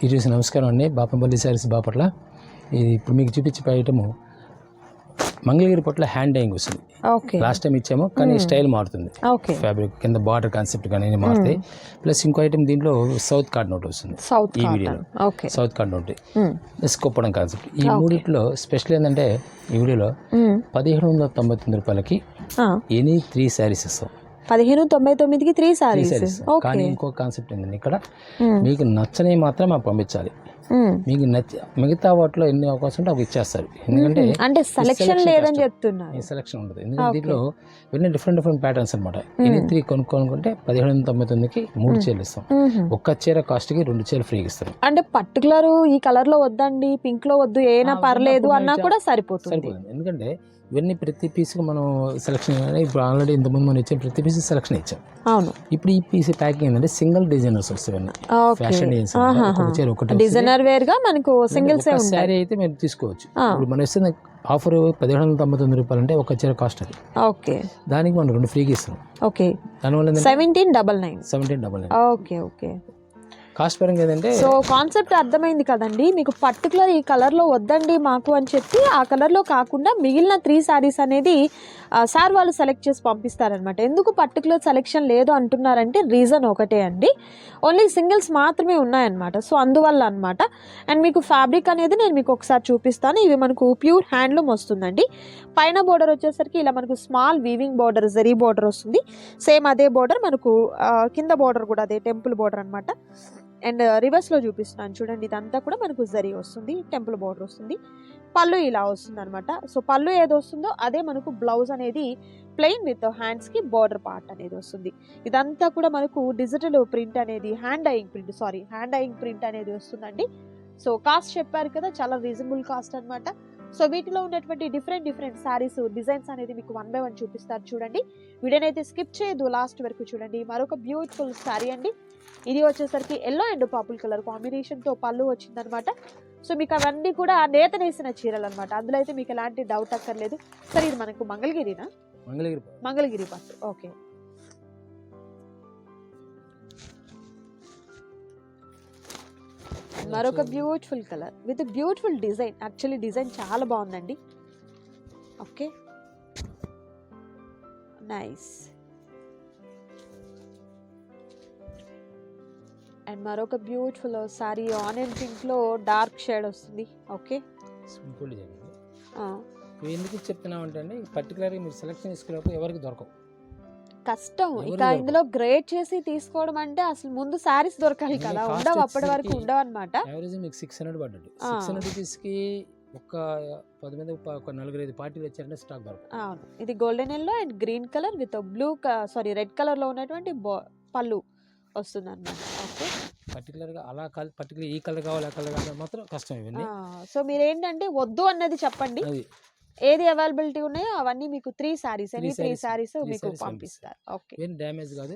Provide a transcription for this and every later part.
ఈరోజు నమస్కారం అండి. బాపంపల్లి శారీస్ బాపట్ల ఇది ఇప్పుడు మీకు చూపించే ఐటము మంగళగిరి పట్ల హ్యాండ్ డైయింగ్ వస్తుంది. ఓకే. లాస్ట్ టైం ఇచ్చాము కానీ స్టైల్ మారుతుంది. ఓకే. ఫ్యాబ్రిక్ కింద బార్డర్ కాన్సెప్ట్ కానీ మారుతాయి. ప్లస్ ఇంకో ఐటమ్ దీంట్లో సౌత్ కార్డ్ నోట్ వస్తుంది. సౌత్ ఈ వీడియోలో. Okay south card note. Plus కొప్పడం concept ఈ మూడిట్లో స్పెషల్ ఏంటంటే ఈ వీడియోలో మ్మ్. పదిహేను వందల తొంభై తొమ్మిది రూపాయలకి ఎనీ త్రీ శారీస్ ఇస్తాం. పదిహేను తొంభై తొమ్మిదికి త్రీ సారీస్ కానీ ఇంకో కాన్సెప్ట్ ఏంటంటే ఇక్కడ మ్మ్. మీకు నచ్చని మాత్రం మాకు పంపించాలి. మ్మ్. మీకు నచ్చ మిగతా వాటిలో ఎన్ని అవకాశం ఉంటే అవి ఇచ్చేస్తారు. ఎందుకంటే అంటే సెలెక్షన్ లేదని. చెప్తున్నారు. ఈ సెలక్షన్ ఉంటుంది ఎందుకంటే దీంట్లో ఇవన్నీ డిఫరెంట్ డిఫరెంట్ ప్యాటర్న్స్ అనమాట ఎన్ని త్రీ కొనుక్కోనుకుంటే పదిహేడు వందల తొంభై తొమ్మిదికి మూడు చీరలు ఇస్తాం. ఒక్క చీర కాస్ట్కి రెండు చీరలు ఫ్రీగా ఇస్తాం అంటే పర్టికులర్ ఈ కలర్లో వద్దండి పింక్లో వద్దు ఏనా పర్లేదు అన్నా కూడా సరిపోతుంది. సరిపోతుంది. ఎందుకంటే ఇవన్నీ ప్రతి పీస్కి మనం సెలక్షన్ ఇప్పుడు ఆల్రెడీ ఇంతకుముందు మనం ఇచ్చాం ప్రతి పీస్ సెలక్షన్ ఇచ్చాం. అవును. ఇప్పుడు ఈ పీస్ ప్యాకింగ్ ఏంటంటే సింగిల్ డిజైనర్స్ వస్తాయి ఫ్యాషన్ డిజైన్స్ ఒక చీర ఒకటి డిజైనర్ వేర్గా మనకు ఉంటాయి శారీ అయితే మీరు తీసుకోవచ్చు. ఇప్పుడు మనం ఇస్తున్న ఆఫర్ పదిహేడు వందల తొంభై తొమ్మిది రూపాయలు అంటే ఒక చీర కాస్ట్ అది. ఓకే. దానికి మనం రెండు ఫ్రీగా ఇస్తాం ఓకే. దానివల్ల seventeen double nine seventeen double nine okay okay. Cost పరంగా సో కాన్సెప్ట్ అర్థమైంది కదండి. మీకు పర్టికులర్ ఈ కలర్లో వద్దండి మాకు అని చెప్పి ఆ కలర్లో కాకుండా మిగిలిన త్రీ శారీస్ అనేది సార్ వాళ్ళు సెలెక్ట్ చేసి పంపిస్తారనమాట ఎందుకు పర్టికులర్ సెలెక్షన్ లేదు అంటున్నారంటే రీజన్ ఒకటే అండి. ఓన్లీ సింగిల్స్ మాత్రమే ఉన్నాయన్నమాట. సో అందువల్ల అనమాట అండ్ మీకు ఫ్యాబ్రిక్ అనేది నేను మీకు ఒకసారి చూపిస్తాను. ఇవి మనకు ప్యూర్ హ్యాండ్లూమ్ వస్తుందండి. పైన బోర్డర్ వచ్చేసరికి ఇలా మనకు small weaving border zari border వస్తుంది. సేమ్ అదే బోర్డర్ మనకు కింద బోర్డర్ కూడా అదే టెంపుల్ బోర్డర్ అనమాట అండ్ రివర్స్లో చూపిస్తున్నాను చూడండి ఇదంతా కూడా మనకు జరీ వస్తుంది టెంపుల్ బోర్డర్ వస్తుంది. పళ్ళు ఇలా వస్తుంది అనమాట సో పళ్ళు ఏది వస్తుందో అదే మనకు బ్లౌజ్ అనేది ప్లెయిన్ విత్ హ్యాండ్స్కి బార్డర్ పార్ట్ అనేది వస్తుంది. ఇదంతా కూడా మనకు డిజిటల్ ప్రింట్ అనేది hand dyeing print sorry hand dyeing print అనేది వస్తుందండి. సో కాస్ట్ చెప్పారు కదా చాలా రీజనబుల్ కాస్ట్ అనమాట సో వీటిలో ఉన్నటువంటి డిఫరెంట్ డిఫరెంట్ శారీస్ డిజైన్స్ అనేది మీకు వన్ బై వన్ చూపిస్తారు చూడండి. వీడియోనైతే స్కిప్ చేయదు లాస్ట్ వరకు చూడండి. మరొక బ్యూటిఫుల్ శారీ అండి. ఇది వచ్చేసరికి ఎల్లో అండ్ పర్పుల్ కలర్ కాంబినేషన్తో పళ్ళు వచ్చిందనమాట. సో మీకు అవన్నీ కూడా నేత నేసిన చీరలు అనమాట అందులో అయితే మీకు ఎలాంటి డౌట్ అక్కర్లేదు. సరే ఇది మనకు మంగళగిరినా? మంగళగిరి మంగళగిరి పట్టు ఓకే మరొక beautiful colour with beautiful design actually design చాలా బాగుందండి. ఓకే నైస్ అండ్ మరొక బ్యూటిఫుల్ సారీ ఆనియన్ పింక్లో డార్క్ షేడ్ వస్తుంది. ఓకే? ఇది. ఇవి ఎందుకు చెప్తున్నాం అంటే అండి పర్టికులర్గా మీరు సెలెక్షన్ చేసుకున్నప్పుడు ఎవరికి దొరకవు. కష్టం. ఇక. ఇందులో గ్రేడ్ చేసి తీసుకోవడం అంటే అసలు ముందు శారీస్ దొరకాలి కదా. ఉండవు. అప్పటి వరకు ఉండవు అనమాట యావరేజ్ మీకు సిక్స్ హండ్రెడ్ పడ్డట్టు. ఆ. సిక్స్ హండ్రెడ్ రూపీస్కి ఒక పది మంది ఒక- నలుగురు ఐదు పార్టీలు వచ్చారంటే స్టాక్ దొరకదు అవును. ఇది golden yellow and green colour with blue sorry red కలర్లో ఉన్నటువంటి పళ్ళు వస్తుంది అనమాట పర్టికులర్గా అలా పర్టికులర్ ఈ కలర్ కావాలి ఆ కలర్ కావాలి మాత్రం కష్టం ఇవన్నీ. సో మీరు ఏంటంటే వద్దు అన్నది చెప్పండి. అది. ఏది అవైలబిలిటీ ఉన్నాయో అవన్నీ మీకు three any Three three three మీకు పంపిస్తారు. ఓకే. ఏం డ్యామేజ్ కాదు.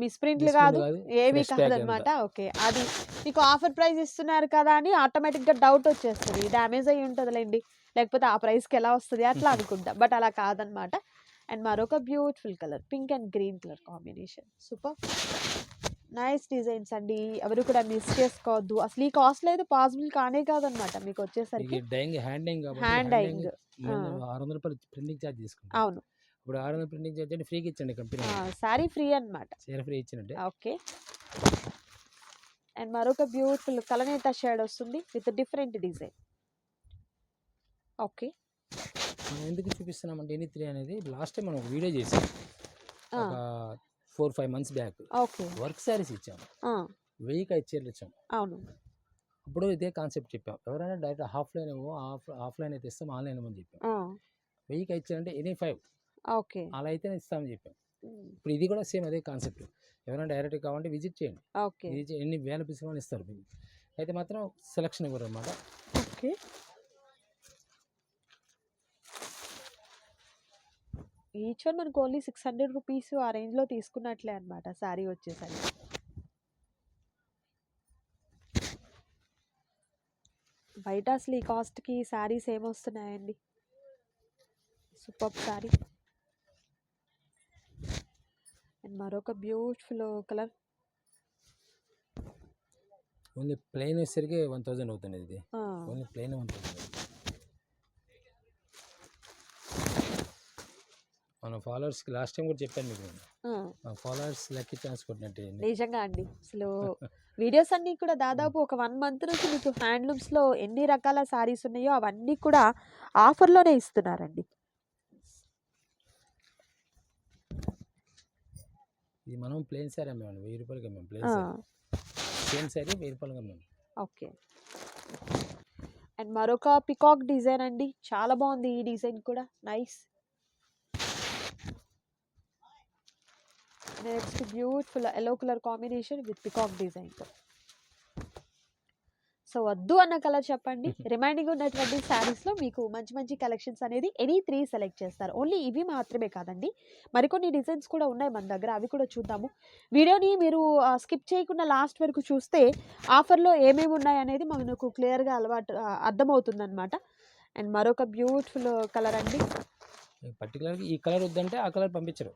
మీ స్ప్రింట్లు కాదు కాదు, ఏవి fresh pack కాదనమాట ఓకే అది మీకు ఆఫర్ ప్రైస్ ఇస్తున్నారు కదా అని ఆటోమేటిక్గా డౌట్ వచ్చేస్తుంది. డ్యామేజ్ అయ్యి ఉంటుందిలేండి. లేకపోతే ఆ ప్రైస్కి ఎలా వస్తుంది అట్లా అనుకుంటా. బట్ అలా కాదనమాట అండ్ మరొక beautiful colour pink and green colour combination. Super. Nice designs అండి. ఎవరు కూడా మిస్ చేసుకోవద్దు. అసలు ఈ కాస్ట్ అయితే పాసిబుల్ కానే కాదనమాట మీకు వచ్చేసరికి. డైయింగ్ హ్యాండింగ్ హ్యాండ్ డైయింగ్ ఆరు వందల రూపాయలు ప్రింటింగ్ ఛార్జ్ తీసుకుంటాం. అవును. ఇప్పుడు ఆరు వందల ప్రింటింగ్ ఛార్జ్ అంటే ఫ్రీగా ఇచ్చండి కంపెనీ సారీ ఫ్రీ అన్నమాట. చీర ఫ్రీ ఇచ్చినట్టే ఓకే. అండ్ మరొక బ్యూటిఫుల్ కలనేత షేడ్ వస్తుంది విత్ డిఫరెంట్ డిజైన్ ఓకే. మనం ఎందుకు చూపిస్తున్నామంటే ఎనీ త్రీ అనేది లాస్ట్ టైం మనం వీడియో చేసాం. Four five months back. Okay. Work saris ఇచ్చాము. వెయ్యికి ఐదు చీరలు ఇచ్చాం అవును. అప్పుడు ఇదే కాన్సెప్ట్ చెప్పాం. ఎవరైనా డైరెక్ట్ హాఫ్ లైన్ ఏమో ఆఫ్ ఆఫ్లైన్ అయితే ఇస్తాం ఆన్లైన్ ఏమో అని చెప్పాం. వెయ్యికి ఐదు చీరలు అంటే ఎనీ ఫైవ్. ఓకే. అలా అయితే ఇస్తామని చెప్పాం. ఇప్పుడు ఇది కూడా సేమ్ అదే కాన్సెప్ట్. ఎవరైనా డైరెక్ట్ కావాలంటే విజిట్ చేయండి. ఎన్ని వేల పీసులు ఇస్తారు. మీకు అయితే మాత్రం సెలక్షన్ ఇవ్వరు అనమాట ఓకే. ఈచ్ వన్ మనకు ఓన్లీ సిక్స్ హండ్రెడ్ రూపీస్ ఆ రేంజ్లో తీసుకున్నట్లే అనమాట శారీ వచ్చేసరికి. బయట అసలు ఈ కాస్ట్కి శారీస్ ఏమొస్తున్నాయండి? సూపర్ శారీ. అండ్ మరొక బ్యూటిఫుల్ కలర్. ఓన్లీ ప్లెయిన్ వచ్చేసరికి వన్ థౌజండ్ అవుతుంది ఇది ఓన్లీ ప్లెయిన్ వన్ థౌజండ్ మన ఫాలోవర్స్కి లాస్ట్ టైం కూడా చెప్పాను మీకు నేను. ఫాలోవర్స్ లక్కీ ఛాన్స్ కొట్టినట్టు. నిజంగా అండి. అసలు వీడియోస్ అన్నీ కూడా దాదాపు ఒక వన్ మంత్ నుంచి మీకు హ్యాండ్లూమ్స్లో ఎన్ని రకాల శారీస్ ఉన్నాయో అవన్నీ కూడా ఆఫర్లోనే ఇస్తున్నారండి. ఇది మనం ప్లెయిన్ శారీ అమ్మాము వెయ్యి రూపాయలకి అమ్మాము ప్లెయిన్ ఆ, శారీ ప్లెయిన్ శారీ వెయ్యి రూపాయలకి అమ్మాము ఓకే. అండ్ మరొక పికాక్ డిజైన్ అండి. చాలా బాగుంది ఈ డిజైన్ కూడా. Nice. Next beautiful yellow colour combination with peacock design so వద్దు అన్న కలర్ చెప్పండి. రిమైనింగ్ ఉన్నటువంటి శారీస్లో మీకు మంచి మంచి కలెక్షన్స్ అనేది ఎనీ త్రీ సెలెక్ట్ చేస్తారు. ఓన్లీ ఇవి మాత్రమే కాదండి. మరికొన్ని డిజైన్స్ కూడా ఉన్నాయి మన దగ్గర. అవి కూడా చూద్దాము. వీడియోని మీరు స్కిప్ చేయకుండా లాస్ట్ వరకు చూస్తే ఆఫర్లో ఏమేమి ఉన్నాయి అనేది మనకు క్లియర్గా అలవాటు ఆ, అర్థమవుతుందన్నమాట. అండ్ మరొక బ్యూటిఫుల్ కలర్ అండి. పర్టికులర్గా ఈ కలర్ వద్దంటే ఆ కలర్ పంపించరు.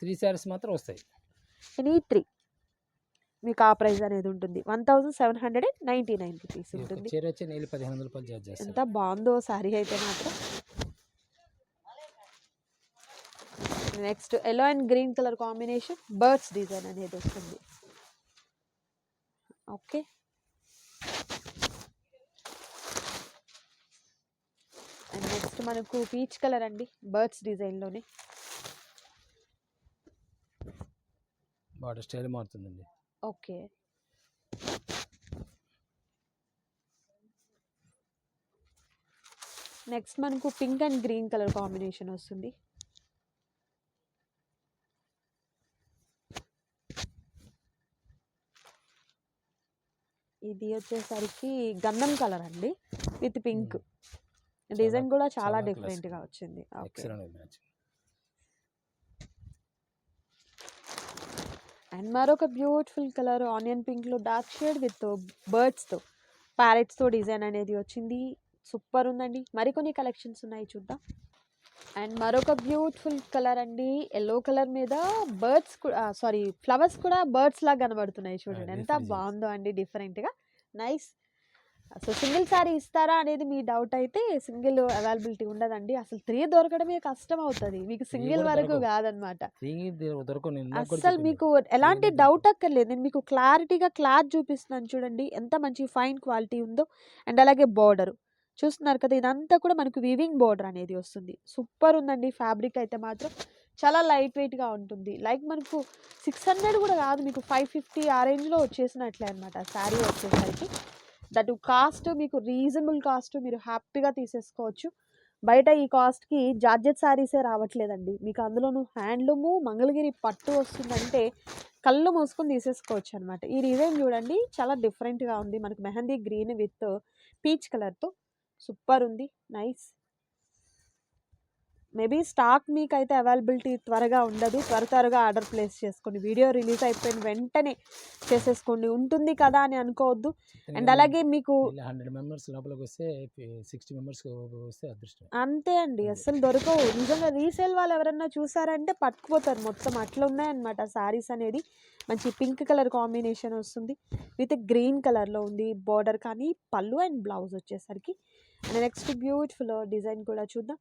త్రీ శారీస్ మాత్రం వస్తాయి. Any three. మీకు ఆ ప్రైస్ అనేది ఉంటుంది. One thousand seven hundred and ninety nine rupees ఉంటుంది. చీర వచ్చి నెల పదిహేను రూపాయలు చార్జ్ ఎంత బాగుందో శారీ అయితే మాత్రం. Next yellow and green colour combination birds design అనేది వస్తుంది. ఓకే. అండ్ నెక్స్ట్ మనకు పీచ్ కలర్ అండి బర్డ్స్ డిజైన్లోనే. బార్డర్ స్టైల్ మారుతుందండి. ఓకే. నెక్స్ట్ మనకు pink and green colour combination వస్తుంది. ఇది వచ్చేసరికి గంధం కలర్ అండి విత్ పింక్. డిజైన్ కూడా చాలా డిఫరెంట్గా. వచ్చింది. ఓకే. అండ్ మరొక బ్యూటిఫుల్ కలర్ ఆనియన్ పింక్లో డార్క్ షేడ్ విత్ బర్డ్స్తో ప్యారెట్స్తో డిజైన్ అనేది వచ్చింది. సూపర్ ఉందండి. మరికొన్ని కలెక్షన్స్ ఉన్నాయి చూద్దాం. అండ్ మరొక బ్యూటిఫుల్ కలర్ అండి. ఎల్లో కలర్ మీద బర్డ్స్ సారీ ఫ్లవర్స్ కూడా బర్డ్స్ లాగా కనబడుతున్నాయి చూడండి. ఎంత. బాగుందో అండి డిఫరెంట్గా. నైస్. సో సింగిల్ సారీ ఇస్తారా అనేది మీ డౌట్ అయితే సింగిల్ అవైలబిలిటీ ఉండదండి. అసలు త్రీ దొరకడమే కష్టం అవుతుంది. మీకు సింగిల్ వరకు. కాదనమాట. చెప్పింది. మీకు ఎలాంటి డౌట్ అక్కర్లేదు. నేను మీకు క్లారిటీగా క్లాత్ చూపిస్తున్నాను చూడండి. ఎంత మంచి ఫైన్ క్వాలిటీ ఉందో. అండ్ అలాగే బార్డర్. చూస్తున్నారు కదా ఇదంతా కూడా మనకు వివింగ్ బార్డర్ అనేది వస్తుంది. సూపర్ ఉందండి. ఫ్యాబ్రిక్ అయితే మాత్రం చాలా లైట్ వెయిట్గా ఉంటుంది. లైక్ మనకు సిక్స్ హండ్రెడ్ కూడా కాదు. మీకు ఫైవ్ ఫిఫ్టీ ఆ రేంజ్లో వచ్చేసినట్లే అనమాట శారీ వచ్చేసరికి. దట్ కాస్ట్ మీకు రీజనబుల్ కాస్ట్ మీరు హ్యాపీగా తీసేసుకోవచ్చు. బయట ఈ కాస్ట్కి జార్జెట్ శారీసే రావట్లేదండి. మీకు అందులోనూ హ్యాండ్లూము మంగళగిరి పట్టు వస్తుందంటే కళ్ళు మూసుకొని తీసేసుకోవచ్చు అనమాట ఈ డిజైన్ చూడండి చాలా డిఫరెంట్గా ఉంది. మనకు మెహందీ గ్రీన్ విత్ పీచ్ కలర్తో. సూపర్ ఉంది. నైస్. మేబీ స్టాక్ మీకు అయితే అవైలబిలిటీ త్వరగా ఉండదు. త్వర త్వరగా ఆర్డర్ ప్లేస్ చేసుకోండి వీడియో రిలీజ్ అయిపోయిన వెంటనే చేసేసుకోండి. ఉంటుంది కదా అని అనుకోవద్దు. అండ్ అలాగే మీకు హండ్రెడ్ మెంబర్స్ లోపలికి వస్తే సిక్స్టీ మెంబర్స్ వస్తే అదృష్టం. అంతే అండి. అస్సలు దొరకవు. నిజంగా రీసేల్ వాళ్ళు ఎవరన్నా చూసారంటే పట్టుకుపోతారు. మొత్తం అట్లా ఉన్నాయన్నమాట శారీస్ అనేది. మంచి పింక్ కలర్ కాంబినేషన్ వస్తుంది. విత్ గ్రీన్ కలర్లో ఉంది బార్డర్ కానీ పళ్ళు అండ్ బ్లౌజ్ వచ్చేసరికి. అండ్ నెక్స్ట్ బ్యూటిఫుల్ డిజైన్ కూడా చూద్దాం.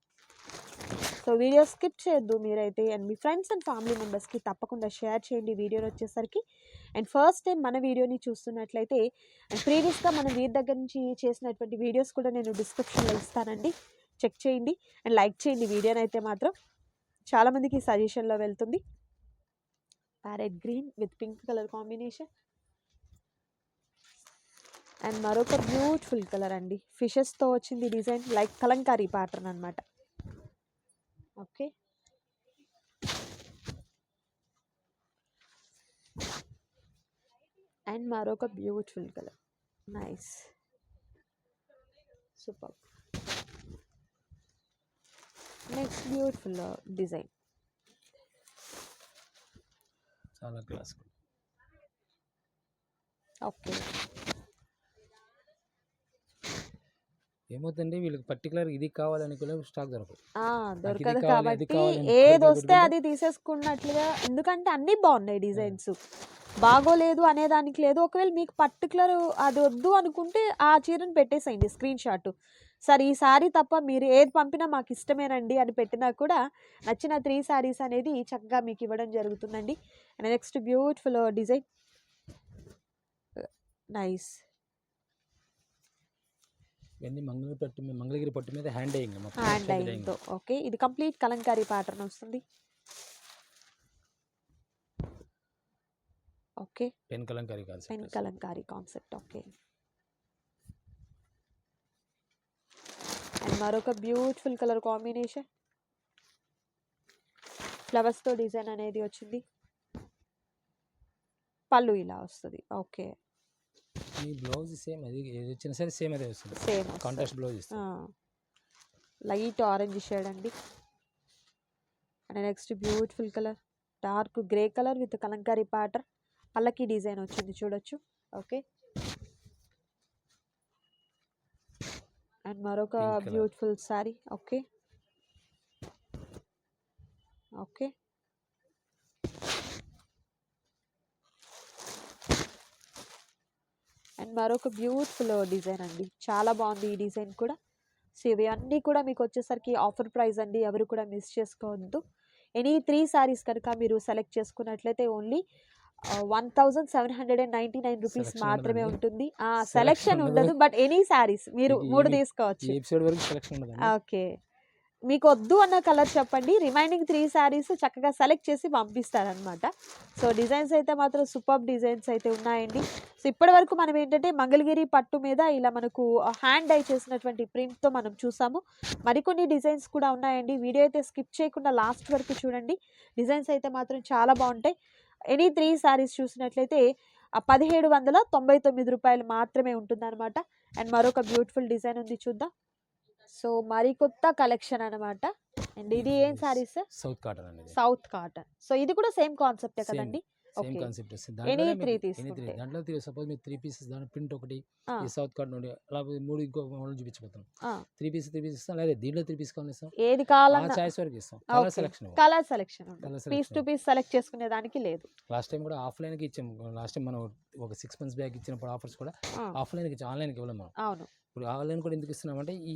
సో వీడియో స్కిప్ చేయొద్దు. మీరైతే అండ్ మీ ఫ్రెండ్స్ అండ్ ఫ్యామిలీ మెంబర్స్కి తప్పకుండా షేర్ చేయండి వీడియోని వచ్చేసరికి. అండ్ ఫస్ట్ టైం మన వీడియోని చూస్తున్నట్లయితే అండ్ ప్రీవియస్గా మనం వీరి దగ్గర నుంచి చేసినటువంటి వీడియోస్ కూడా నేను డిస్క్రిప్షన్లో ఇస్తానండి. చెక్ చేయండి. అండ్ లైక్ చేయండి. వీడియోని అయితే మాత్రం చాలామందికి సజెషన్లో వెళ్తుంది. Parrot green with pink colour combination. And మరొక బ్యూటిఫుల్ కలర్ అండి. ఫిషెస్తో వచ్చింది డిజైన్. లైక్ కలంకారీ ప్యాటర్న్ అనమాట ఓకే. అండ్ మరొక beautiful colour. Nice. Super. Next beautiful design. చాలా క్లాస్ ఓకే. ఏమవుతుందండి వీళ్ళకి పర్టికులర్ ఇది కావాలనుకునే స్టాక్ దొరకదు దొరకదు కాబట్టి ఏది వస్తే అది తీసేసుకున్నట్లుగా ఎందుకంటే అన్నీ బాగున్నాయి డిజైన్స్. బాగోలేదు అనేదానికి లేదు. ఒకవేళ మీకు పర్టికులర్ అది వద్దు అనుకుంటే ఆ చీరను పెట్టేసేయండి స్క్రీన్ షాట్ సార్ ఈ సారీ తప్ప మీరు ఏది పంపినా మాకు ఇష్టమేనండి అని పెట్టినా కూడా నచ్చిన త్రీ సారీస్ అనేది చక్కగా మీకు ఇవ్వడం జరుగుతుందండి. And next beautiful design nice ఇవన్నీ మంగళగిరి పట్టు మీద మంగళగిరి పట్టు మీద హ్యాండ్ అయ్యింది హ్యాండ్ అయిందో ఓకే ఇది కంప్లీట్ కలంకారీ ప్యాటర్న్ వస్తుంది. ఓకే పెన్ కలంకారీ కాదు pen kalamkari concept okay and మరొక బ్యూటిఫుల్ కలర్ కాంబినేషన్ ఫ్లవర్స్తో డిజైన్ అనేది వచ్చింది. పళ్ళు ఇలా వస్తుంది. ఓకే ఈ బ్లౌజ్ సేమ్ అది ఏది వచ్చినా సరే సేమ్ అదే వస్తుంది. సేమ్ కాంట్రాస్ట్ బ్లౌజ్ ఇస్తుంది లైట్ ఆరెంజ్ షేడ్ అండి. And next beautiful colour dark grey colour with kalamkari pattern పల్లకి డిజైన్ వచ్చింది చూడొచ్చు. ఓకే. అండ్ మరొక. Beautiful sari okay. ఓకే. మరొక బ్యూటిఫుల్ డిజైన్ అండి. చాలా బాగుంది ఈ డిజైన్ కూడా. సో ఇవి అన్నీ కూడా మీకు వచ్చేసరికి ఆఫర్ ప్రైస్ అండి. ఎవరు కూడా మిస్ చేసుకోవద్దు. ఎనీ త్రీ సారీస్ కనుక మీరు సెలెక్ట్ చేసుకున్నట్లయితే only one thousand seven hundred and ninety nine rupees మాత్రమే. ఉంటుంది. సెలెక్షన్ ఉండదు. బట్ ఎనీ సారీస్ మీరు మూడు తీసుకోవచ్చు. ఓకే మీకు వద్దు అన్న కలర్ చెప్పండి. రిమైనింగ్ త్రీ శారీస్ చక్కగా సెలెక్ట్ చేసి పంపిస్తారనమాట సో డిజైన్స్ అయితే మాత్రం సూపర్ డిజైన్స్ అయితే ఉన్నాయండి. సో ఇప్పటి వరకు మనం ఏంటంటే మంగళగిరి పట్టు మీద ఇలా మనకు హ్యాండ్ డై చేసినటువంటి ప్రింట్తో మనం చూసాము. మరికొన్ని డిజైన్స్ కూడా ఉన్నాయండి. వీడియో అయితే స్కిప్ చేయకుండా లాస్ట్ వరకు చూడండి. డిజైన్స్ అయితే మాత్రం చాలా బాగుంటాయి. ఎనీ త్రీ శారీస్ చూసినట్లయితే పదిహేడు వందల తొంభై తొమ్మిది రూపాయలు మాత్రమే ఉంటుందన్నమాట. అండ్ మరొక బ్యూటిఫుల్ డిజైన్ ఉంది చూద్దాం. సో మరికొత్త కలెక్షన్ అన్నమాట. అండ్ ఇది ఏం సారీస్ సౌత్ కాటన్ అనేది సౌత్ కాటన్ సో ఇది కూడా సేమ్ కాన్సెప్టే. కదండి? సేమ్. కాన్సెప్ట్ వస్తుంది three. తీసుకుంటే. దాంట్లో సపోజ్ మీరు త్రీ పీసెస్ దాని ప్రింట్ ఒకటి ఈ సౌత్ కాటన్ ఒకటి అలా మూడు ఇంకో మోడల్ చూపించబోతాం ఆ. త్రీ పీస్ త్రీ పీస్ ఇస్తాం. లేదా దీంట్లో త్రీ పీస్ కావాలి ఇస్తాం ఏది కావాలన్నా. చాయిస్ వరకు ఇస్తాం. Colour. Selection colour selection piece to piece select చేసుకునే దానికి లేదు. లాస్ట్ టైం కూడా ఆఫ్లైన్కి ఇచ్చాం. లాస్ట్ టైం మనం ఒక సిక్స్ మంత్స్ బ్యాక్ ఇచ్చినప్పుడు ఆఫర్స్ కూడా ఆఫ్లైన్కి ఇచ్చాం. ఆన్లైన్కి ఇవ్వలేం మనం. అవును. ఇప్పుడు ఆన్లైన్ కూడా ఎందుకు ఇస్తున్నామంటే ఈ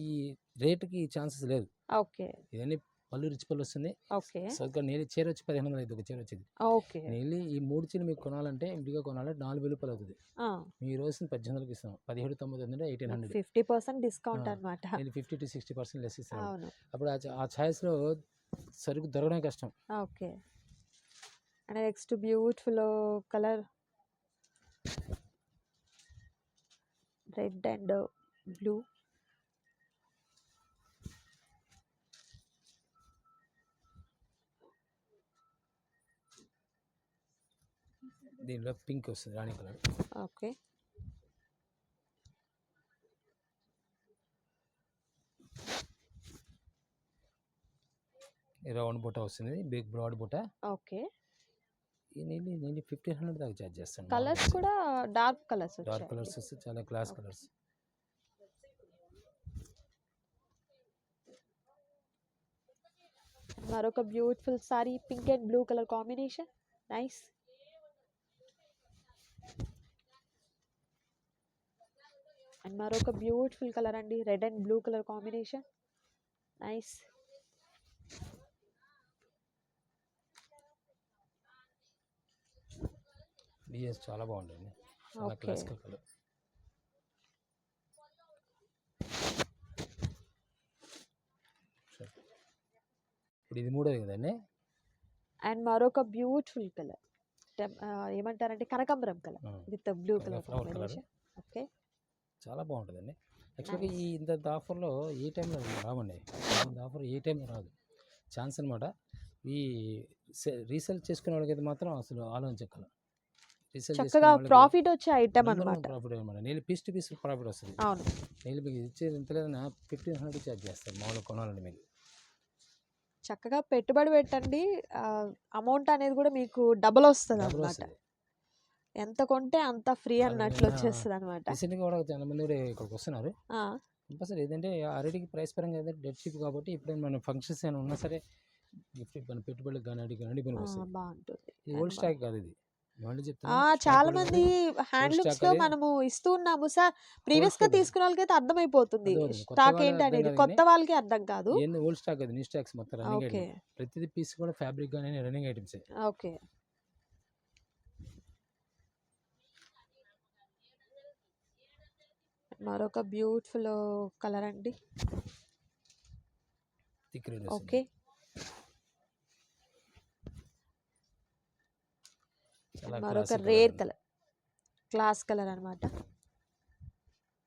రేటుకి ఛాన్సెస్ లేదు. ఓకే. ఇవన్నీ పళ్ళు రిచ్ పళ్ళు వస్తుంది ఓకే. కాటన్ నేలి చీర వచ్చి పదిహేను వందలు అవుతుంది ఒక చీర వచ్చేది. ఓకే. నేలి ఈ మూడు చీరలు మీకు కొనాలంటే విడిగా కొనాలంటే నాలుగు వేలు రూపాయలు అవుతుంది. మీ రోజు పద్దెనిమిది వందలకి ఇస్తాం పదిహేడు తొమ్మిది వందలు eighteen hundred fifty percent discount అనమాట నేను fifty to sixty percent less ఇస్తాను అప్పుడు ఆ ఛాయిస్లో సరుకు దొరకడం కష్టం. Okay. And next beautiful colour. Red and blue దీనిలో పింక్ వస్తుంది రాణి కలర్. ఓకే. రౌండ్ బుట్ట వస్తుంది బిగ్ బ్రాడ్ బుట్ట. ఓకే. నీళ్ళు నేను ఫిఫ్టీన్ హండ్రెడ్ దాకా చార్జ్ చేస్తాను. కలర్స్ కూడా డార్క్ కలర్స్ డార్క్ కలర్స్ వస్తే చాలా క్లాస్ కలర్స్ మరొక beautiful sari pink and blue colour combination. Nice. And మరొక బ్యూటిఫుల్ కలర్ అండి red and blue colour combination. Nice. DS చాలా బాగుంటుంది చాలా క్లాసికల్ కలర్ ఇప్పుడు ఇది మూడోది కదండి. అండ్ మరొక బ్యూటిఫుల్ కలర్. ఏమంటారంటే కనకాంబరం colour. With blue colour. Combination. Okay. చాలా బాగుంటుందండి. యాక్చువల్గా ఈ ఇంత ఆఫర్లో ఈ టైంలో రావండి? ఇంత ఆఫర్ ఏ టైంలో రాదు. ఛాన్స్ అనమాట ఈ రీసేల్ చేసుకునే వాళ్ళకైతే మాత్రం అసలు ఆలోచించగల చక్కగా ప్రాఫిట్ వచ్చే ఐటమ్ అనమాట ప్రాఫిట్ అనమాట నేను పీస్ టు పీస్ ప్రాఫిట్ వస్తుంది. అవును. నేను మీకు ఇచ్చేది ఎంత లేదన్నా ఫిఫ్టీన్ హండ్రెడ్ ఛార్జ్ చేస్తాను మామూలుగా కొనాలండి మీకు చక్కగా పెట్టుబడి పెట్టండి. అమౌంట్ అనేది కూడా మీకు డబుల్ వస్తుంది. అనమాట ఎంత కొంటే అంత ఫ్రీ అన్నట్లు వచ్చేస్తుంది అనమాట రీసెంట్గా కూడా చాలా మంది కూడా ఇక్కడికి వస్తున్నారు. కంపల్సరీ ఏదంటే ఆల్రెడీ ప్రైస్ పరంగా అయితే డెడ్ షిప్ కాబట్టి ఎప్పుడైనా మన ఫంక్షన్స్ ఏమైనా ఉన్నా సరే గిఫ్ట్ మన పెట్టుబడులకు కానీ అడిగి కానీ బాగుంటుంది. ఓల్డ్ స్టాక్ కాదు ఇది. చాలా మంది హ్యాండ్లూమ్స్లో మనము ఇస్తూ ఉన్నాము సార్. ప్రీవియస్గా. తీసుకున్న వాళ్ళకైతే అర్థమైపోతుంది. అర్థమవుతుంది. కొత్త స్టాక్ వాళ్ళకి ఏంటి అనేది కొత్త వాళ్ళకి అర్థం కాదు. ఓల్డ్ స్టాక్ అది? న్యూ స్టాక్స్ మొత్తం రన్నింగ్ ప్రతిదీ పీస్ కూడా ఫ్యాబ్రిక్ కానీ రన్నింగ్ ఐటమ్స్. ఓకే. మరొక బ్యూటిఫుల్ కలర్ అండి. ఓకే. మరొక రేర్. కలర్ క్లాస్ కలర్ అన్నమాట.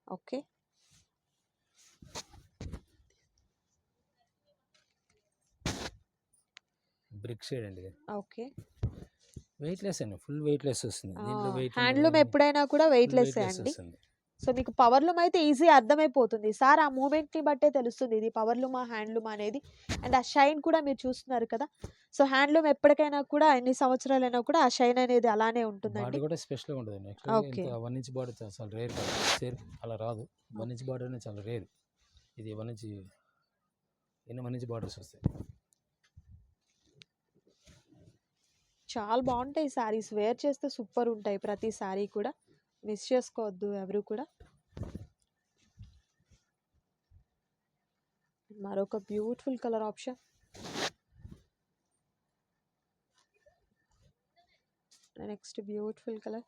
ఓకే. బ్రిక్ షేడ్ అండి ఓకే. వెయిట్ లెస్ అండి ఫుల్ వెయిట్ లెస్ వస్తుంది హ్యాండ్లూమ్ ఎప్పుడైనా కూడా వెయిట్ లెస్ అండి? సో మీకు పవర్లూమ్ అయితే ఈజీ అర్థమైపోతుంది. సార్ ఆ మూమెంట్ని బట్టే తెలుస్తుంది. ఇది పవర్లూమ్ ఆ హ్యాండ్లూమ్ అనేది. అండ్ ఆ షైన్ కూడా మీరు చూస్తున్నారు కదా. సో హ్యాండ్లూమ్ ఎప్పటికైనా కూడా ఎన్ని సంవత్సరాలైనా కూడా ఆ షైన్ అనేది అలానే ఉంటుందండి. కూడా స్పెషల్గా ఉంటుంది. ఇంత వన్ ఇంచ్ బాడీ చాలా రేర్ అలా రాదు. వన్ ఇంచ్ బాడీ అనేది చాలా రేర్ ఇది వన్ ఇంచ్ ఎన్ని వన్ ఇంచ్ బార్డర్స్ వస్తాయి? చాలా బాగుంటాయి సారీస్. వేర్ చేస్తే సూపర్ ఉంటాయి ప్రతి సారీ కూడా. మిస్ చేసుకోవద్దు ఎవరు కూడా. మరొక beautiful colour option. Next beautiful colour.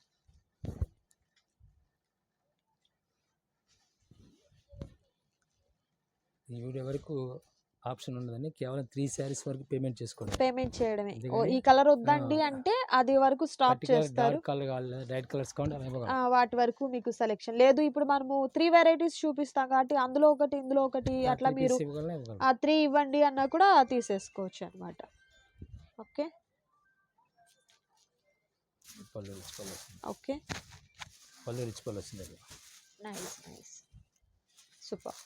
ఈ వీడియో వరకు ఆప్షన్ ఉండదని కేవలం త్రీ శారీస్ వరకు పేమెంట్ చేసుకోవడం పేమెంట్ చేయడమే. ఈ కలర్ వద్దండి అంటే అది వరకు స్టాప్ చేస్తారు. డార్క్ కలర్ కావాలి లైట్ కలర్స్ కావాలి వాటి వరకు మీకు సెలెక్షన్ లేదు ఇప్పుడు మనము త్రీ వెరైటీస్ చూపిస్తాం కాబట్టి అందులో ఒకటి ఇందులో ఒకటి అట్లా మీరు. ఆ త్రీ ఇవ్వండి అన్నా కూడా తీసేసుకోవచ్చు అనమాట ఓకే? ఓకే. పళ్ళు రిచ్ పళ్ళు అది nice nice super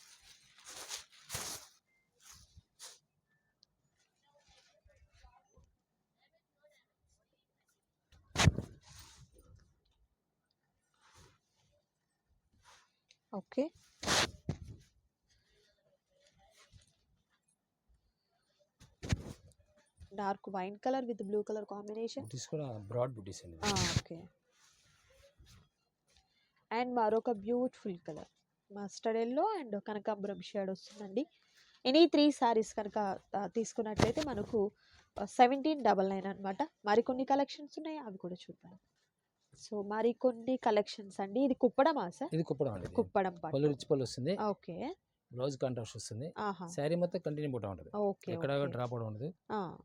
okay. Dark wine colour with blue colour combination? Broad butis అండి. ఓకే. అండ్ మరొక beautiful colour. Mustard yellow and కనకాంబరం షేడ్ వస్తుందండి. ఎనీ త్రీ శారీస్ కనుక తీసుకున్నట్లయితే మనకు సెవెంటీన్ డబల్ నైన్ అనమాట మరికొన్ని కలెక్షన్స్ ఉన్నాయి? అవి కూడా చూద్దాం. సో మరికొన్ని కలెక్షన్స్ అండి. ఇది కుప్పడమా సార్? ఇది కుప్పడం అండి. కుప్పడం పళ్ళు రిచ్ పళ్ళు వస్తుంది. ఓకే. బ్లౌజ్ కాంట్రాస్ట్ వస్తుంది. శారీ మొత్తం కంటిన్యూ పోతా ఉంటుంది. ఓకే ఎక్కడ. డ్రాప్ అవడం ఉండదు. ఆ,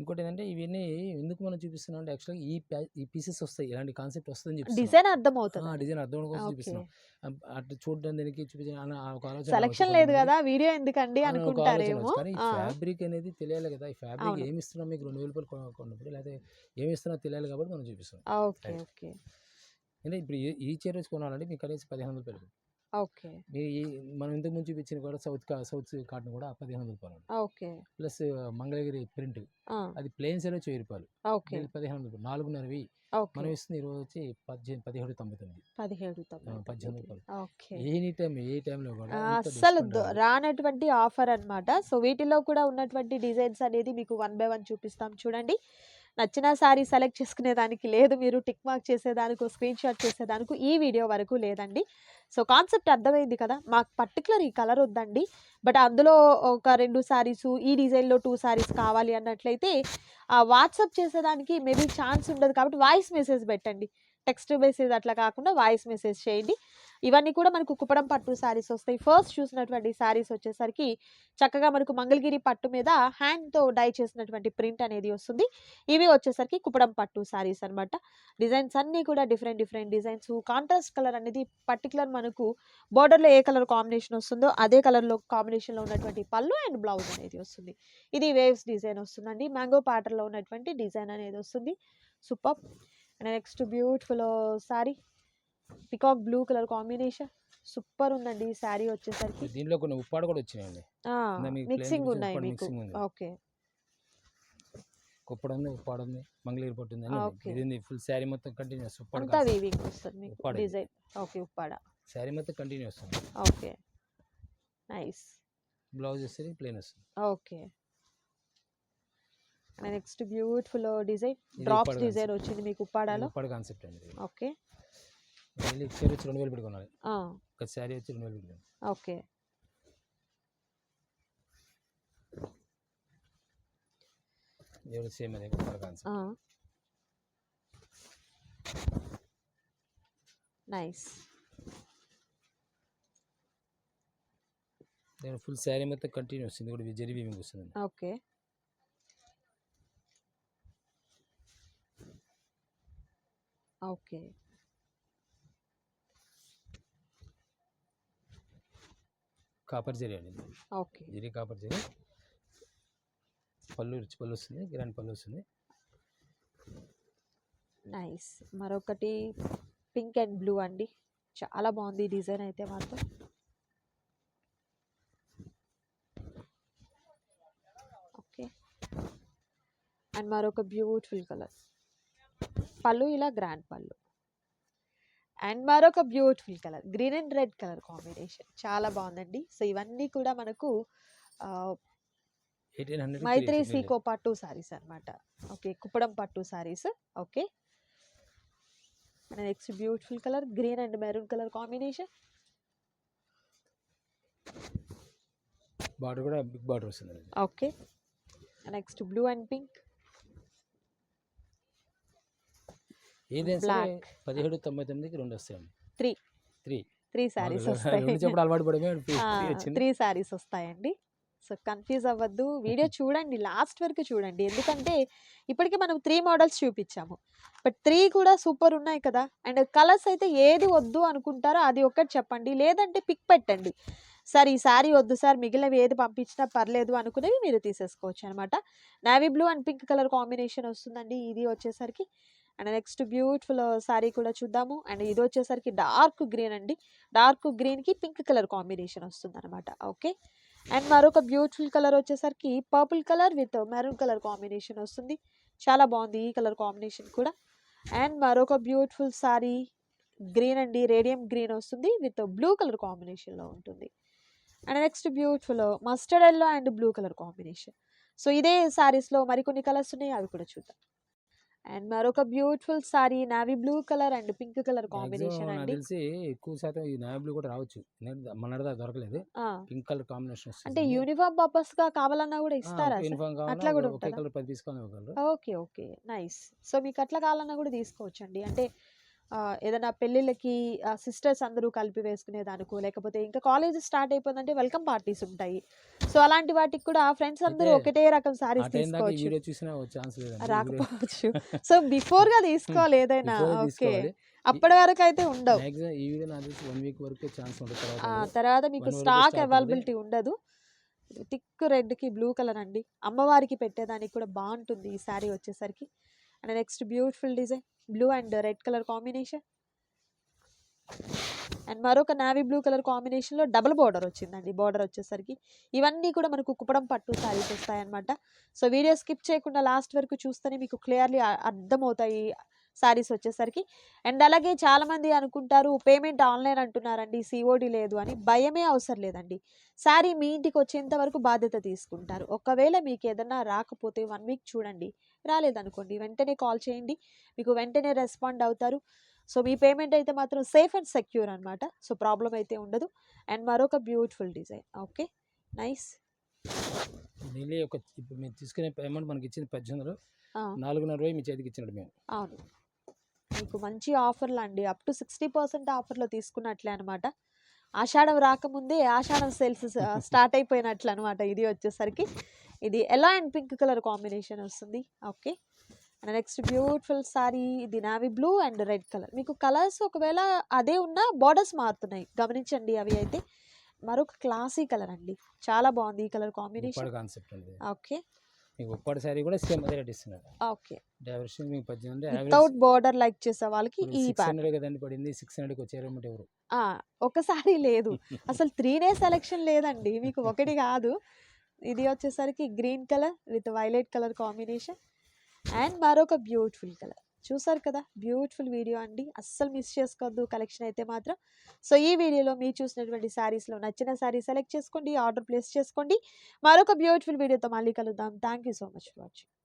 ఇంకోటి ఏంటంటే ఇవన్నీ ఎందుకు మనం చూపిస్తున్నాం అంటే యాక్చువల్గా ఈ ఈ పీసెస్ వస్తాయి. ఇలాంటి కాన్సెప్ట్ వస్తుందని చూపిస్తున్నాం. డిజైన్ అర్థమవుతుంది. డిజైన్ అర్థం కోసం చూపిస్తున్నాం. అం- అట్లా చూడడం దీనికి చూపించిన ఒక ఆలోచన సెలక్షన్ లేదు. కదా వీడియో ఎందుకండి అనుకుంటారేమో. కానీ ఫ్యాబ్రిక్ అనేది తెలియాలి కదా. ఈ ఫ్యాబ్రిక్. ఏమి ఇస్తున్నాం మీకు రెండు వేల రూపాయలు కొన- కొన్నప్పుడు లేకపోతే ఏమి ఇస్తున్నా తెలియాలి కాబట్టి మనం చూపిస్తాం ఓకే. ఓకే. అంటే ఇప్పుడు ఈ- చీర కొనాలంటే మీకు కనీసం పదిహేను వందలు రూపాయలు ఓకే. మీరు ఈ మనం ఇంతకు ముందు చూపించిన కూడా సౌత్ కా- సౌత్ కాటన్ కూడా పదిహేను వందల రూపాయలు ఓకే. ప్లస్ మంగళగిరి ప్రింట్ అది ప్లేన్ వచ్చి వెయ్యి రూపాయలు. ఓకే. పదిహేను వందలు రూపాయలు. నాలుగున్నరవి మనం ఇస్తుంది ఈరోజు వచ్చి పద్దెనిమిది పదిహేడు తొంభై తొమ్మిది. పదిహేడు పద్దెనిమిది. రూపాయలు. ఓకే. ఎనీ టైం ఏ టైంలో కూడా రాదు. రానటువంటి ఆఫర్ అన్నమాట. సో వీటిలో కూడా ఉన్నటువంటి డిజైన్స్ అనేది మీకు వన్ బై వన్ చూపిస్తాం. చూడండి. నచ్చిన సారీ సెలెక్ట్ చేసుకునే దానికి లేదు మీరు టిక్ మార్క్ చేసేదానికి స్క్రీన్ షాట్ చేసేదానికి ఈ వీడియో వరకు లేదండి. సో కాన్సెప్ట్ అర్థమైంది కదా మాకు పర్టికులర్ ఈ కలర్ వద్దండి. బట్ అందులో ఒక రెండు శారీస్ ఈ డిజైన్లో టూ శారీస్ కావాలి అన్నట్లయితే ఆ వాట్సాప్ చేసేదానికి మేబీ ఛాన్స్ ఉండదు కాబట్టి వాయిస్ మెసేజ్ పెట్టండి. టెక్స్ట్ మెసేజ్ అట్లా కాకుండా వాయిస్ మెసేజ్ చేయండి. ఇవన్నీ కూడా మనకు కుప్పడం పట్టు శారీస్ వస్తాయి. ఫస్ట్ చూసినటువంటి శారీస్ వచ్చేసరికి చక్కగా మనకు మంగళగిరి పట్టు మీద హ్యాండ్తో డై చేసినటువంటి ప్రింట్ అనేది వస్తుంది. ఇవి వచ్చేసరికి కుప్పడం పట్టు శారీస్ అన్నమాట. డిజైన్స్ అన్నీ కూడా different different designs contrast colour అనేది పర్టికులర్ మనకు బార్డర్లో ఏ కలర్ కాంబినేషన్ వస్తుందో అదే కలర్లో కాంబినేషన్లో ఉన్నటువంటి పళ్ళు అండ్ బ్లౌజ్ అనేది వస్తుంది. ఇది వేవ్స్ డిజైన్ వస్తుందండి. మ్యాంగో ప్యాటర్న్లో ఉన్నటువంటి డిజైన్ అనేది వస్తుంది. Super and next beautiful sari peacock blue colour combination super ఉందండి ఈ శారీ వచ్చేసరికి. దీనిలో కొన్ని ఉప్పాడు కూడా వచ్చినాయండి. మిక్సింగ్ ఉన్నాయి మీకు. ఓకే. కుప్పడం ఉంది ఉప్పాడు ఉంది మంగళగిరి పట్టు ఉంది. ఇది ఫుల్ శారీ మొత్తం కంటిన్యూస్ ఉప్పాడు అంతా వీవింగ్ వస్తుంది మీకు. Design okay Uppada. శారీ మొత్తం కంటిన్యూ వస్తుంది. ఓకే. నైస్ బ్లౌజ్ వచ్చేసరికి ప్లేన్ వస్తుంది. Okay. Next beautiful design drops design వచ్చింది మీకు ఉప్పాడాలో? ఉప్పాడ కాన్సెప్ట్ అండి. ఓకే. మళ్ళీ చీర వచ్చి రెండు వేలు పెట్టుకోవాలి ఆ, ఒక శారీ వచ్చి రెండు వేలు పెట్టుకోవాలి ఓకే. దేవుడు సేమ్ అదే ఉప్పాడ కాన్సెప్ట్ ఆ. నైస్ నేను ఫుల్ శారీ మొత్తం కంటిన్యూ వస్తుంది. కూడా జరీ వీవింగ్ వస్తుంది ఓకే. ఓకే కాపర్ జరీ అండి. Okay zari copper zari pallu rich పళ్ళు వస్తుంది గ్రాండ్ పళ్ళు వస్తుంది. నైస్ మరొకటి పింక్ అండ్ బ్లూ అండి. చాలా బాగుంది డిజైన్ అయితే మాత్రం. ఓకే అండ్ మరొక బ్యూటిఫుల్ కలర్. పళ్ళు ఇలా గ్రాండ్ పళ్ళు. అండ్ మరొక beautiful colour green and red colour combination. చాలా బాగుందండి. సో ఇవన్నీ కూడా మనకు మైత్రి సీకో పట్టు సారీస్ అన్నమాట. ఓకే కుప్పడం పట్టు saris. Okay. Next beautiful colour green and maroon colour combination. Border కూడా బిగ్ బార్డర్ వస్తుంది okay. Next blue and pink. ఏదైనా సరే. పదిహేడు తొంభై తొమ్మిదికి రెండు వస్తాయండి. త్రీ. త్రీ. త్రీ శారీస్ వస్తాయి. చెప్పడం అలవాటు పడమే త్రీ శారీస్ వస్తాయండి. సో కన్ఫ్యూజ్ అవ్వద్దు. వీడియో చూడండి లాస్ట్ వరకు చూడండి. ఎందుకంటే ఇప్పటికే మనం త్రీ మోడల్స్ చూపించాము. బట్ త్రీ కూడా సూపర్ ఉన్నాయి కదా. అండ్ కలర్స్ అయితే ఏది వద్దు అనుకుంటారో అది ఒక్కటి చెప్పండి. లేదంటే పిక్ పెట్టండి. సార్ ఈ శారీ వద్దు సార్ మిగిలినవి ఏది పంపించినా పర్లేదు అనుకునేవి మీరు తీసేసుకోవచ్చు అనమాట navy blue and pink colour combination వస్తుందండి. ఇది వచ్చేసరికి అండ్ నెక్స్ట్ బ్యూటిఫుల్ శారీ కూడా చూద్దాము. అండ్ ఇది వచ్చేసరికి డార్క్ గ్రీన్ అండి. డార్క్ గ్రీన్కి పింక్ కలర్ కాంబినేషన్ వస్తుంది అనమాట ఓకే? అండ్ మరొక బ్యూటిఫుల్ కలర్ వచ్చేసరికి purple colour with maroon colour combination వస్తుంది. చాలా బాగుంది ఈ కలర్ కాంబినేషన్ కూడా. అండ్ మరొక బ్యూటిఫుల్ సారీ గ్రీన్ అండి. రేడియం గ్రీన్ వస్తుంది విత్ బ్లూ కలర్ కాంబినేషన్లో ఉంటుంది. And next beautiful mustard yellow and blue colour combination. So ఇదే శారీస్లో మరికొన్ని కలర్స్ ఉన్నాయి అవి కూడా చూద్దాం. అండ్ మరొక beautiful sari navy blue colour and pink colour combination అండి. తెలిసి ఎక్కువ శాతం ఈ నాయ బ్లూ కూడా రావచ్చు. మన దొరకలేదు. పింక్ కలర్ కాంబినేషన్ అంటే యూనిఫామ్ పర్పస్గా కావాలన్నా కూడా ఇస్తారా అట్లా కూడా ఓకే ఓకే. నైస్. సో మీకు అట్లా కావాలన్నా కూడా తీసుకోవచ్చండి. అంటే ఆ, ఏదైనా పెళ్ళిళ్ళకి సిస్టర్స్ అందరూ కలిపి వేసుకునే దానికో లేకపోతే ఇంకా కాలేజ్ స్టార్ట్ అయిపోయిందంటే వెల్కమ్ పార్టీస్ ఉంటాయి. సో అలాంటి వాటికి కూడా ఫ్రెండ్స్ అందరూ ఒకటే రకం సారీస్ తీసుకోవచ్చు. రాకపోవచ్చు. సో బిఫోర్గా తీసుకోవాలి ఏదైనా. ఓకే. అప్పటి వరకు అయితే ఉండవు. తర్వాత మీకు స్టాక్. అవైలబిలిటీ ఉండదు. థిక్ రెడ్కి బ్లూ కలర్ అండి. అమ్మవారికి పెట్టేదానికి కూడా బాగుంటుంది ఈ శారీ వచ్చేసరికి. And next beautiful design blue and red colour combination and మరొక నావీ బ్లూ కలర్ కాంబినేషన్లో డబుల్ బార్డర్ వచ్చిందండి బార్డర్ వచ్చేసరికి. ఇవన్నీ కూడా మనకు కుప్పడం పట్టు శారీస్ వస్తాయన్నమాట. సో వీడియో స్కిప్ చేయకుండా లాస్ట్ వరకు చూస్తేనే మీకు క్లియర్లీ అర్థమవుతాయి శారీస్ వచ్చేసరికి. అండ్ అలాగే చాలామంది అనుకుంటారు పేమెంట్ ఆన్లైన్ అంటున్నారండి సిఓడి లేదు అని. భయమే అవసరం లేదండి. శారీ మీ ఇంటికి వచ్చేంత వరకు బాధ్యత తీసుకుంటారు. ఒకవేళ మీకు ఏదన్నా రాకపోతే వన్ వీక్ చూడండి. రాలేదనుకోండి. వెంటనే కాల్ చేయండి. మీకు వెంటనే రెస్పాండ్ అవుతారు. సో మీ పేమెంట్ అయితే మాత్రం సేఫ్ అండ్ సెక్యూర్ అనమాట సో ప్రాబ్లం అయితే ఉండదు. అండ్ మరొక బ్యూటిఫుల్ డిజైన్. ఓకే? నైస్. ఒక ఇప్పుడు మీరు తీసుకునే అమౌంట్ మనకి ఇచ్చింది పద్దెనిమిది నాలుగున్నర మీ చేతికి ఇచ్చినట్టు మేము. అవును. మీకు మంచి ఆఫర్లు అండి. అప్ టు సిక్స్టీ పర్సెంట్ ఆఫర్లో తీసుకున్నట్లే అనమాట ఆషాఢం రాకముందే ఆషాఢం సేల్స్ స్టార్ట్ అయిపోయినట్లు అనమాట ఇది వచ్చేసరికి. ఇది yellow and pink colour combination వస్తుంది? Okay. And next beautiful sari ఇది navy blue and red colour. మీకు కలర్స్ ఒకవేళ అదే ఉన్నా బార్డర్స్ మారుతున్నాయి. గమనించండి అవి అయితే. మరొక క్లాసీ కలర్ అండి. చాలా బాగుంది ఈ కలర్ కాంబినేషన్. కాన్సెప్ట్ అండి. ఓకే. మీకు ఉప్పాడ శారీ కూడా సేమ్ అదే రేట్ ఇస్తున్నారు. ఓకే. డ్రైవర్స్ మీకు పద్దెనిమిది వితౌట్ బార్డర్ లైక్ చేసే వాళ్ళకి ఈ సిక్స్ హండ్రెడ్ కదండి పడింది సిక్స్ హండ్రెడ్కి వచ్చారన్నమాట ఎవరు. ఆ, ఒకసారి లేదు. అసలు త్రీనే సెలెక్షన్ లేదండి. మీకు ఒకటి కాదు. ఇది వచ్చేసరికి green colour with violet colour combination. And మరొక బ్యూటిఫుల్ కలర్. చూసారు కదా? బ్యూటిఫుల్ వీడియో అండి. అస్సలు మిస్ చేసుకోవద్దు. కలెక్షన్ అయితే మాత్రం. సో ఈ వీడియోలో మీరు చూసినటువంటి శారీస్లో నచ్చిన శారీ సెలెక్ట్ చేసుకోండి ఆర్డర్ ప్లేస్ చేసుకోండి. మరొక బ్యూటిఫుల్ వీడియోతో మళ్ళీ కలుద్దాం. Thank you so much for watching